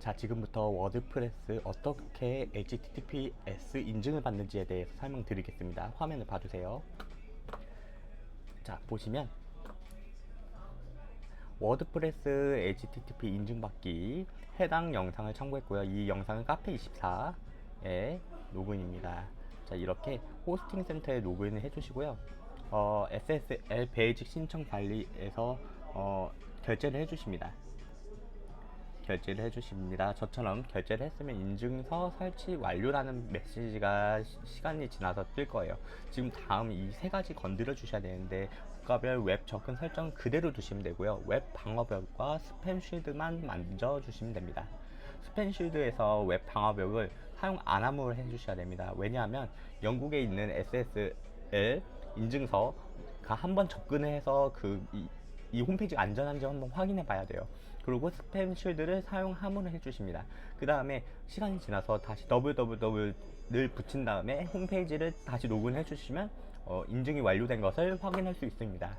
자, 지금부터 워드프레스 어떻게 HTTPS 인증을 받는지에 대해서 설명드리겠습니다. 화면을 봐주세요. 자, 보시면 워드프레스 HTTP 인증받기 해당 영상을 참고했고요. 이 영상은 카페24의 로그인입니다. 자, 이렇게 호스팅 센터에 로그인을 해주시고요. 어, SSL 베이직 신청 관리에서 어, 결제를 해주십니다. 결제를 해주십니다. 저처럼 결제를 했으면 인증서 설치 완료라는 메시지가 시- 시간이 지나서 뜰 거예요. 지금 다음 이 세 가지 건드려 주셔야 되는데 국가별 웹 접근 설정 그대로 두시면 되고요. 웹 방어벽과 스팸 쉴드만 만져 주시면 됩니다. 스팸 쉴드에서 웹 방어벽을 사용 안 함으로 해주셔야 됩니다. 왜냐하면 영국에 있는 SSL 인증서가 한번 접근을 해서 그 이, 이 홈페이지가 안전한지 한번 확인해 봐야 돼요. 그리고 스팸 쉴드를 사용함으로 해주십니다. 그 다음에 시간이 지나서 다시 www를 붙인 다음에 홈페이지를 다시 로그인해 주시면 어, 인증이 완료된 것을 확인할 수 있습니다.